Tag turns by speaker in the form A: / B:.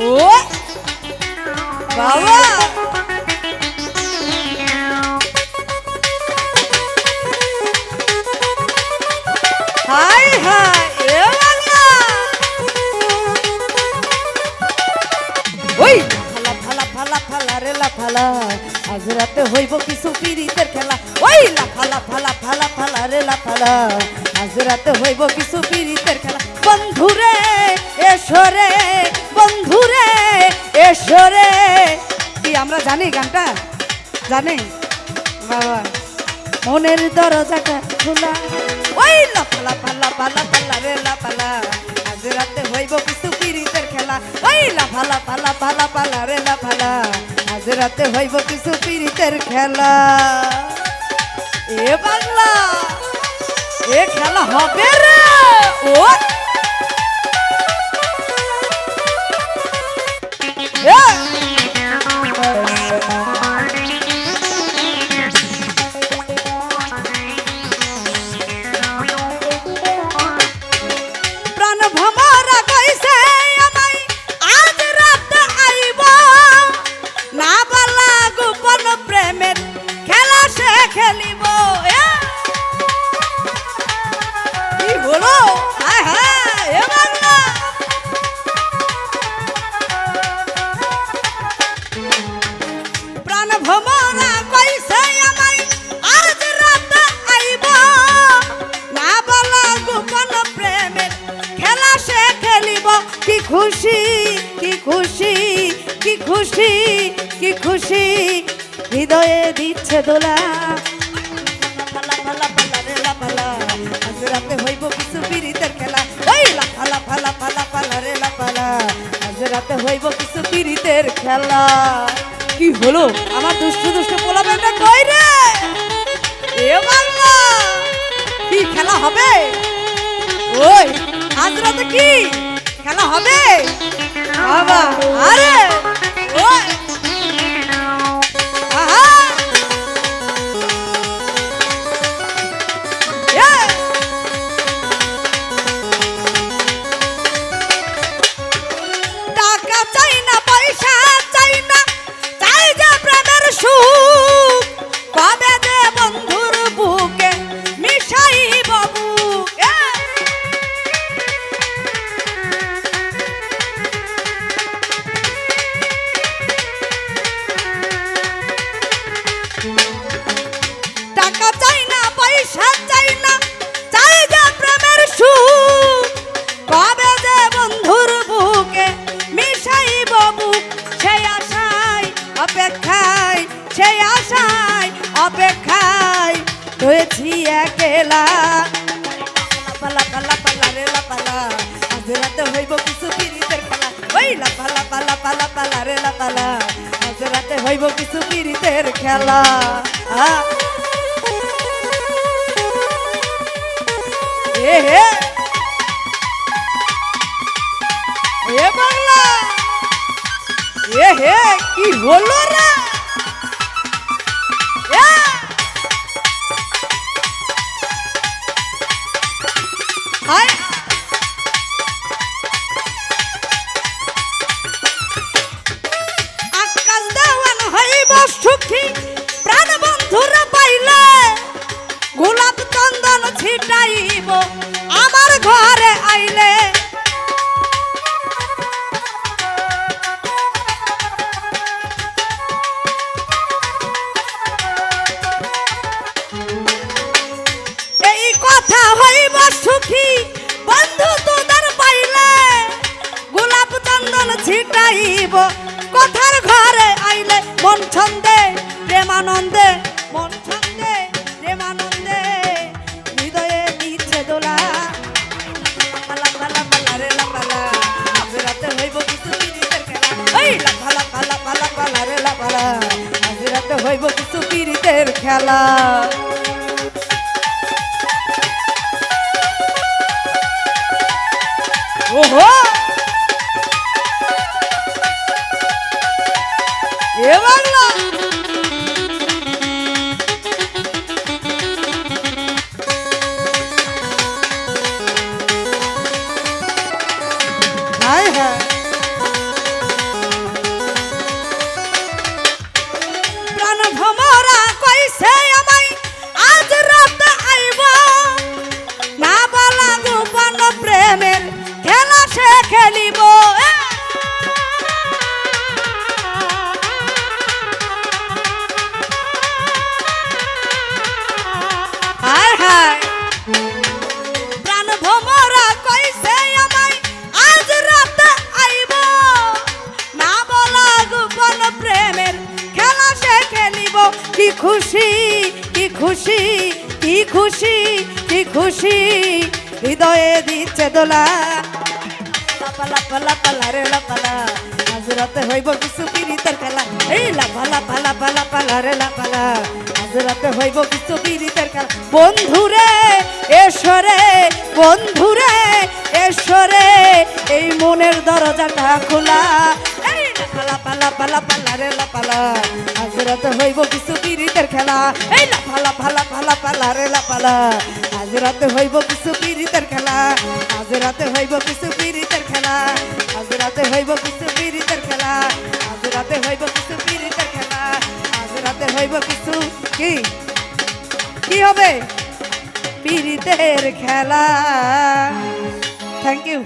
A: ও, বাবা। Hi hi, এ বাংলা। ফালা ফালা ফালা ফালা রে ফালা। আজ রাতে হইব কিছু পিরিতের খেলা। ওই, লা, ফালা ফালা ফালা ফালা রে, লা, ফালা। আজ রাতে হইব কিছু পিরিতের খেলা। বন্ধুরে এসরে বন্ধুরে এসরে কি, আমরা জানি গানটা? জানি? বাবা, মনের দরজাটা খোলা। ওই লাফালা পালা পালা পালা রে, লাফালা। আজ রাতে হইব কিছু পিরিতের খেলা। ওই লাফালা পালা পালা পালা রে, লাফালা। আজ রাতে হইব কিছু পিরিতের খেলা। এ বাংলা, এ খেলা হবে রে। ও প্রাণ হৃদয়ে দিচ্ছে দোলা। খেলা। লা পালা পালা পালা পালা রে লা পালা আজ রাতে হইব কিছু পিরিতের খেলা। কি হলো? আমার কি খেলা হবে? ওই হবে? আরে! অপেক্ষায়, সেই আশায় অপেক্ষায় রয়েছি একেলা। পালা পালা পালা রে লা পালা আজ রাতে হইব কিছু পিরিতের খেলা ওই লা পালা পালা পালা পালা রে লা পালা আজ রাতে হইব কিছু পিরিতের খেলা। আ। এ, হে। হে কি হলো রে এ! হায় সুখী বন্ধু তোদের পাইলে। গোলাপ চন্দন ছিটাইব, কথার ঘরে আইলে মন ছন্দে, প্রেমানন্দে, মন ছন্দে, প্রেমানন্দে। হৃদয়ে দিচ্ছে দোলা। খেলা। এই লা পালা খুশি, হৃদয়ে দিচ্ছে দোলা। লাপালা পালা পালা লাপালা খেলা। এই লাপালা পালা পালা পালা খেলা। বন্ধুরে এসরে বন্ধুরে এসরে এই মনের দরজাটা খোলা। লাপালা পালা পালা পালা রে লাপালা আজ রাতে হইব কিছু পিরিতের খেলা। এই লাপালা পালা পালা পালা রে লাপালা আজ রাতে হইব কিছু পিরিতের খেলা। আজ রাতে হইব কিছু পিরিতের খেলা। আজ রাতে হইব কিছু পিরিতের খেলা। আজ রাতে হইব কিছু পিরিতের খেলা। আজ রাতে হইব কিছু কি? কি হবে? পিরিতের খেলা। Thank you